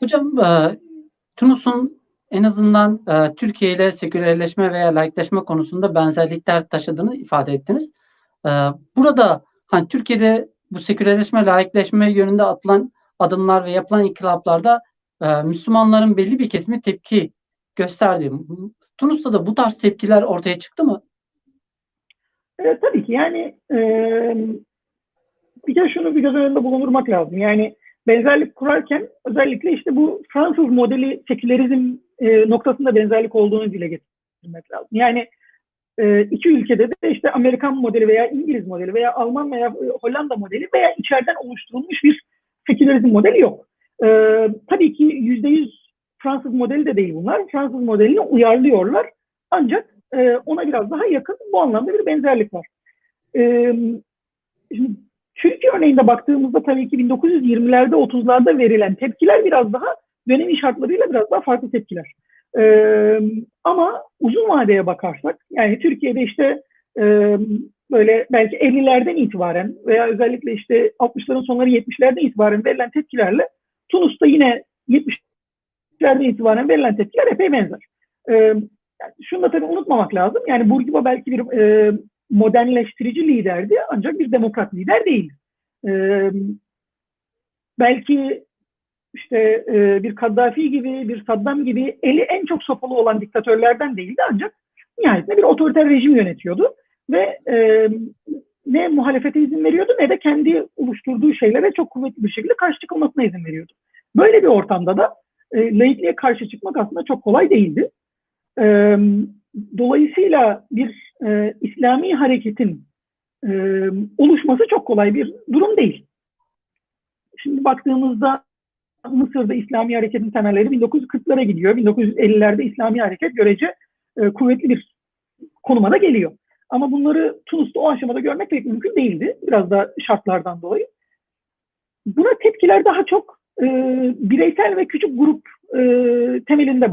Hocam, eee, Tunus'un en azından, eee, Türkiye ile sekülerleşme veya laikleşme konusunda benzerlikler taşıdığını ifade ettiniz. Eee, burada, hani, Türkiye'de bu sekülerleşme, laikleşme yönünde atılan adımlar ve yapılan inkılaplarda, Müslümanların belli bir kesimi tepki gösterdi. Tunus'ta da bu tarz tepkiler ortaya çıktı mı? Evet, tabii ki. Yani, emm, bir kere şunu bir göz önünde bulundurmak lazım. Yani, benzerlik kurarken özellikle, işte, bu Fransız modeli sekülerizm, eee, noktasında benzerlik olduğunu dile getirmek lazım. Yani, eee, 2 ülkede de, işte, Amerikan modeli veya İngiliz modeli veya Alman veya, eee, Hollanda modeli veya içeriden oluşturulmuş bir sekülerizm modeli yok. Eee, tabii ki %100 Fransız modeli de değil bunlar. Fransız modelini uyarlıyorlar. Ancak, eee, ona biraz daha yakın. Bu anlamda bir benzerlik var. Emm, şimdi örneğinde baktığımızda tabii ki 1920'lerde 30'larda verilen tepkiler biraz daha dönemin şartlarıyla biraz daha farklı tepkiler. Emm, ama uzun vadeye bakarsak, yani Türkiye'de, işte, emm, böyle belki 50'lerden itibaren veya özellikle, işte, 60'ların sonları 70'lerden itibaren verilen tepkilerle Tunus'ta yine 70'lerden itibaren verilen tepkiler epey benzer. Emm, yani şunu da tabii unutmamak lazım. Yani Bourguiba belki bir, eee, modernleştirici liderdi ancak bir demokrat lider değildi. Emm, belki, işte, eee, bir Kaddafi gibi, bir Saddam gibi eli en çok sopalı olan diktatörlerden değildi ancak nihayetinde bir otoriter rejim yönetiyordu ve, emm, ne muhalefete izin veriyordu ne de kendi oluşturduğu şeylere çok kuvvetli bir şekilde karşı çıkılmasına izin veriyordu. Böyle bir ortamda da, eee, laikliğe karşı çıkmak aslında çok kolay değildi. Emm, dolayısıyla bir, eee, İslami hareketin, emm, oluşması çok kolay bir durum değil. Şimdi baktığımızda Mısır'da İslami hareketin temelleri 1940'lara gidiyor. 1950'lerde İslami hareket görece, eee, kuvvetli bir konuma da geliyor. Ama bunları Tunus'ta o aşamada görmek pek mümkün değildi biraz da şartlardan dolayı. Buna tepkiler daha çok, eee, bireysel ve küçük grup, eee, temelinde baş